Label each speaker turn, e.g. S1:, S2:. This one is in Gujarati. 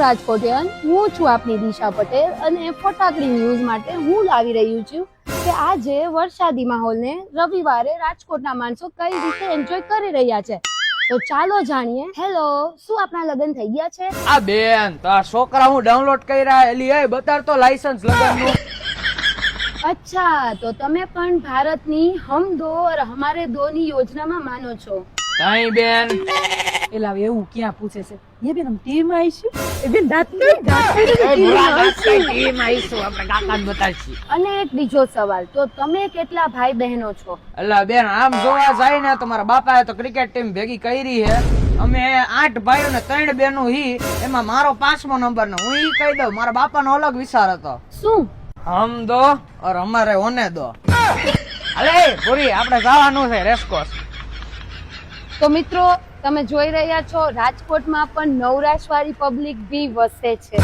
S1: રાજકોટિયન હું છું આપની દિશા પટેલ અને ફટાકડી ન્યૂઝ માટે હું લાવી રહ્યું છું કે આજે વરસાદી માહોલને રવિવારે રાજકોટના માણસો કઈ રીતે એન્જોય કરી રહ્યા છે. તો ચાલો જાણીએ હેલો શું આપણા લગ્ન થઈ ગયા છે?
S2: આ બેન તો આ છોકરા હું ડાઉનલોડ કર્યા એલી એ બતાર તો લાયસન્સ લગનનું.
S1: અચ્છા તો તમે પણ ભારતની હમ દો ઓર હમારે દો ની યોજનામાં માનો છો.
S2: કઈ બેન
S3: એલા હવે એવું ક્યાં પૂછે છે? એ બેન ટીમ આવીશું એ બેન દાંત નહીં, દાંત ટીમ આવીશું.
S2: આપણે કાકા બતાવીશું.
S1: અને એક બીજો સવાલ તો તમે કેટલા ભાઈ બહેનો છો?
S2: એટલે બેન આમ જોવા જાય ને તો મારા બાપાએ તો ક્રિકેટ ટીમ ભેગી કરી છે. અમે આઠ ભાઈઓ ને ત્રણ બેનો હી એમાં મારો પાંચમો નંબર ને હું ઈ કહી દઉં મારા બાપાનો અલગ વિચાર હતો.
S1: શું?
S2: હમ દો ઓર અમારે ઓને દો. અલે પૂરી આપણે જવાનું છે રેસકોર્સ
S1: તો મિત્રો તમે જોઈ રહ્યા છો રાજકોટમાં પણ નવરાશ વાળી પબ્લિક બી વસે છે.